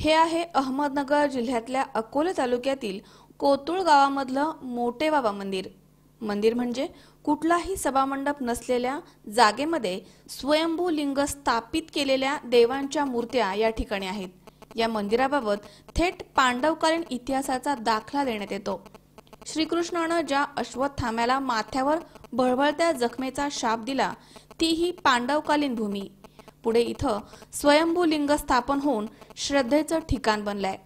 हे आहे अहमदनगर जिल्ह्यातल्या अकोले तालुक्यातील कोतुळ गावामधलं मोठे बाबा मंदिर. मंदिर म्हणजे कुठलाही सभामंडप नसलेल्या जागेमध्ये स्वयंभू लिंग स्थापित केलेल्या देवांच्या मूर्त्या या ठिकाणी आहेत. या मंदिराबाबत थेट पांडवकालीन इतिहासाचा दाखला देण्यात येतो. श्रीकृष्णानं ज्या अश्वत्थाम्याला माथ्यावर भळभळत्या जखमेचा शाप दिला ती ही पांडवकालीन भूमी. पुढे इथं स्वयंभू लिंग स्थापन होऊन श्रद्धेचं ठिकाण बनलंय.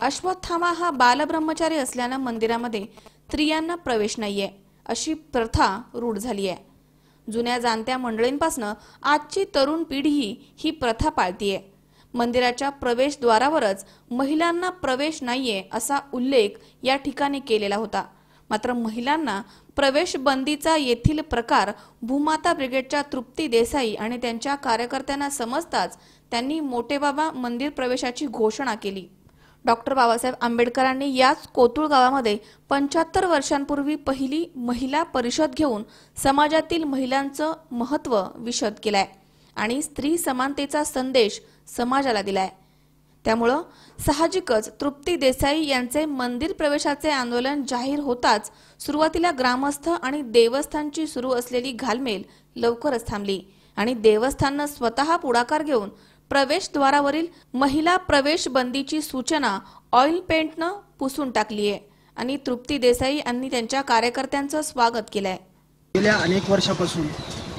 अश्वत्थामा हा बालब्रह्मचारी असल्यानं मंदिरामध्ये स्त्रियांना प्रवेश नाहीये अशी प्रथा रूढ झाली आहे जुन्या जाणत्या मंडळींपासून आजची तरुण पिढीही ही प्रथा पाळतीये. मंदिराच्या प्रवेशद्वारावरच महिलांना प्रवेश नाहीये असा उल्लेख या ठिकाणी केलेला होता. मात्र महिलांना प्रवेश बंदीचा येथील प्रकार भूमाता ब्रिगेडच्या तृप्ती देसाई आणि त्यांच्या कार्यकर्त्यांना समजताच त्यांनी मोठेबाबा मंदिर प्रवेशाची घोषणा केली. डॉक्टर बाबासाहेब आंबेडकरांनी याच कोतुळ गावामध्ये पंच्याहत्तर वर्षांपूर्वी पहिली महिला परिषद घेऊन समाजातील महिलांचं महत्त्व विशद केलंय आणि स्त्री समानतेचा संदेश समाजाला दिलाय. त्यामुळं साहजिकच तृप्ती देसाई यांचे मंदिर प्रवेशाचे आंदोलन जाहीर होताच सुरुवातीला ग्रामस्थ आणि देवस्थानची सुरू असलेली घालमेल लवकरच थांबली. आणि देवस्थाननं स्वतः पुढाकार घेऊन प्रवेशद्वारावरील महिला प्रवेश बंदीची सूचना ऑइल पेंटनं पुसून टाकली आहे. आणि तृप्ती देसाई यांनी त्यांच्या कार्यकर्त्यांचं स्वागत केलंय. गेल्या अनेक वर्षापासून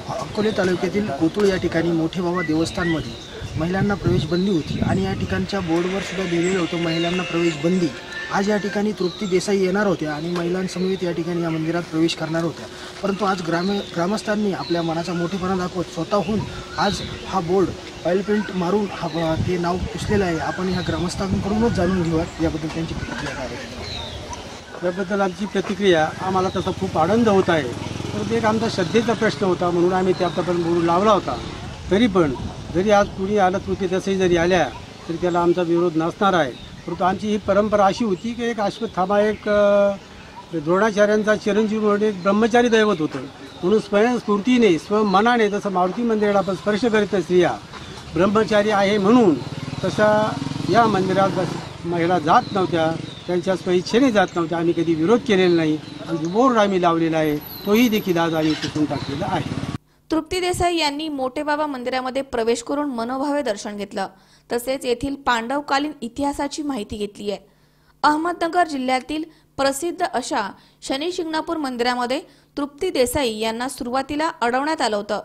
अकोले तालुक्यातील कोतुळ या ठिकाणी मोठे बाबा देवस्थानमध्ये महिलांना प्रवेश बंदी होती आणि या ठिकाणच्या बोर्डवर सुद्धा लिहिलेलं होतं महिलांना प्रवेश बंदी आज या ठिकाणी तृप्ती देसाई येणार होत्या आणि महिलांसमवेत या ठिकाणी या मंदिरात प्रवेश करणार होत्या. परंतु आज ग्राम ग्रामस्थांनी आपल्या मनाचा मोठेपणा दाखवत स्वतःहून आज हा बोर्ड ऑइल पेंट मारून हा ते नाव पुसलेलं आहे. आपण ह्या ग्रामस्थांकडूनच जाणून घेऊयात. याबद्दल त्यांची प्रतिक्रिया काय याबद्दल आमची प्रतिक्रिया आम्हाला तसा खूप आनंद होत आहे. परंतु एक आमचा श्रद्धेचा प्रश्न होता म्हणून आम्ही ते आतापर्यंत बोलून लावला होता. तरी पण जरी आज कुणी आलं तृती तसंही जरी आल्या तरी त्याला आमचा विरोध नसणार आहे. परंतु आमची ही परंपरा अशी होती की एक अश्वत्थामा एक द्रोणाचार्यांचा चिरंजीव म्हणून एक ब्रह्मचारी दैवत होतं. म्हणून स्वयंस्फूर्तीने स्वमनाने जसं मारुती मंदिराला आपण स्पर्श करीत स्त्रिया ब्रह्मचारी आहे म्हणून तसा या मंदिरात बस- महिला जात नव्हत्या त्यांच्या स्वेच्छेने जात नव्हत्या. आम्ही कधी विरोध केलेला नाही. आणि बोर्ड आम्ही लावलेला आहे. तोही देखील आज आम्ही पुसून टाकलेला आहे. तृप्ती देसाई यांनी मोठेबाबा मंदिरामध्ये प्रवेश करून मनोभावे दर्शन घेतलं. तसेच येथील पांडवकालीन इतिहासाची माहिती घेतली आहे. अहमदनगर जिल्ह्यातील प्रसिद्ध अशा शनी शिंगणापूर मंदिरामध्ये तृप्ती देसाई यांना सुरुवातीला अडवण्यात आलं होतं.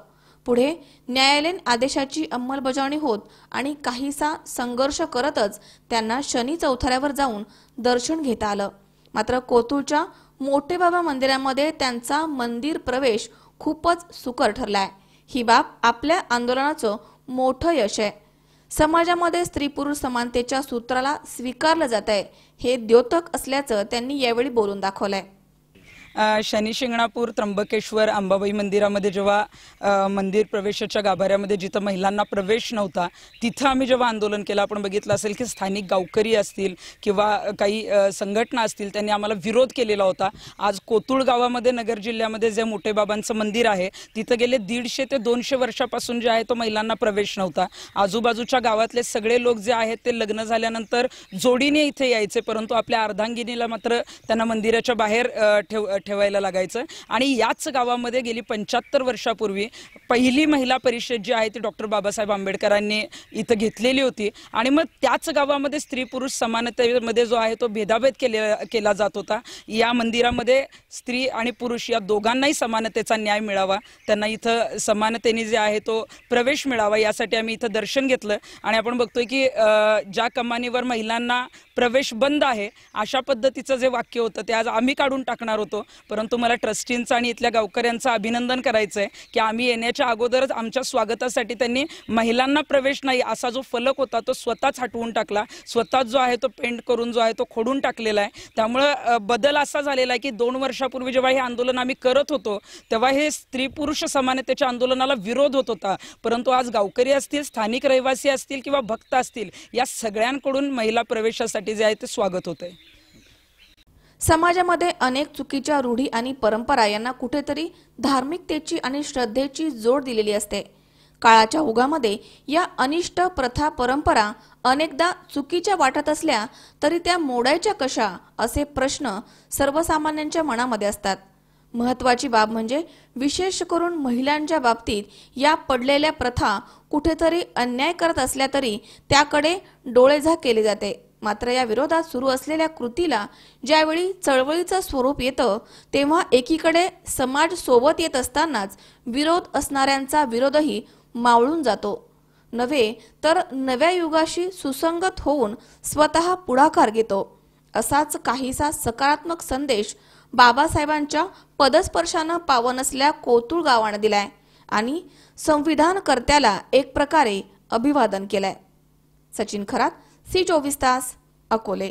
पुढे न्यायालयीन आदेशाची अंमलबजावणी होत आणि काहीसा संघर्ष करतच त्यांना शनी चौथऱ्यावर जाऊन दर्शन घेता आलं. मात्र कोतुळच्या मोठेबाबा मंदिरामध्ये त्यांचा मंदिर प्रवेश खूपच सुकर ठरलाय. ही बाब आपल्या आंदोलनाचं मोठं यश आहे. समाजामध्ये स्त्री पुरुष समानतेच्या सूत्राला स्वीकारलं जात आहे हे द्योतक असल्याचं त्यांनी यावेळी बोलून दाखवलंय. शनी शिंगणापूर त्र्यंबकेश्वर अंबाबाई मंदिरामध्ये जेव्हा मंदिर प्रवेशाच्या गाभाऱ्यामध्ये जिथं महिलांना प्रवेश नव्हता तिथं आम्ही जेव्हा आंदोलन केलं आपण बघितलं असेल की स्थानिक गावकरी असतील किंवा काही संघटना असतील त्यांनी आम्हाला विरोध केलेला होता. आज कोतुळ गावामध्ये नगर जिल्ह्यामध्ये जे मोठे बाबांचं मंदिर आहे तिथं गेले दीडशे ते दोनशे वर्षापासून जे आहे तो महिलांना प्रवेश नव्हता. आजूबाजूच्या गावातले सगळे लोक जे आहेत ते लग्न झाल्यानंतर जोडीने इथे यायचे परंतु आपल्या अर्धांगिनीला मात्र त्यांना मंदिराच्या बाहेर ठेव ठेवायला लागायचं. आणि याच गावामध्ये गेली पंच्याहत्तर वर्षापूर्वी पहिली महिला परिषद जी आहे ती डॉक्टर बाबासाहेब आंबेडकरांनी इथं घेतलेली होती. आणि मग त्याच गावामध्ये स्त्री पुरुष समानतेमध्ये जो आहे तो भेदाभेद केले केला जात होता. या मंदिरामध्ये स्त्री आणि पुरुष या दोघांनाही समानतेचा न्याय मिळावा. त्यांना इथं समानतेने जे आहे तो प्रवेश मिळावा यासाठी आम्ही इथं दर्शन घेतलं. आणि आपण बघतोय की ज्या कमानीवर महिलांना प्रवेश बंद आहे. अशा पद्धतीचं जे वाक्य होतं ते आज आम्ही काढून टाकणार होतो. परंतु मला ट्रस्टींचं आणि इथल्या गावकऱ्यांचं अभिनंदन करायचं आहे की आम्ही येण्याच्या अगोदरच आमच्या स्वागतासाठी त्यांनी महिलांना प्रवेश नाही असा जो फलक होता तो स्वतःच हटवून टाकला. स्वतःच जो आहे तो पेंट करून जो आहे तो खोडून टाकलेला आहे. त्यामुळं बदल असा झालेला आहे की दोन वर्षापूर्वी जेव्हा हे आंदोलन आम्ही करत होतो तेव्हा हे स्त्री पुरुष समानतेच्या आंदोलनाला विरोध होत होता. परंतु आज गावकरी असतील स्थानिक रहिवासी असतील किंवा भक्त असतील या सगळ्यांकडून महिला प्रवेशासाठी जे आहे ते स्वागत होत आहे समाजामध्ये अनेक चुकीच्या रूढी आणि परंपरा यांना कुठेतरी धार्मिकतेची आणि श्रद्धेची जोड दिलेली असते. काळाच्या उगामध्ये या अनिष्ट प्रथा परंपरा अनेकदा चुकीच्या वाटत असल्या तरी त्या मोडायच्या कशा असे प्रश्न सर्वसामान्यांच्या मनामध्ये असतात. महत्वाची बाब म्हणजे विशेष करून महिलांच्या बाबतीत या पडलेल्या प्रथा कुठेतरी अन्याय करत असल्या तरी त्याकडे डोळेझाक केले जाते. मात्र या विरोधात सुरू असलेल्या कृतीला ज्यावेळी चळवळीचं स्वरूप येतं तेव्हा एकीकडे समाज सोबत येत असतानाच विरोध असणाऱ्यांचा विरोधही मावळून जातो. नव्हे तर नव्या युगाशी सुसंगत होऊन स्वतः पुढाकार घेतो. असाच काहीसा सकारात्मक संदेश बाबासाहेबांच्या पदस्पर्शानं पावन असल्या कोतुळ गावानं दिलाय आणि संविधानकर्त्याला एक प्रकारे अभिवादन केलंय. सचिन खरात सी चोवीस तास अकोले.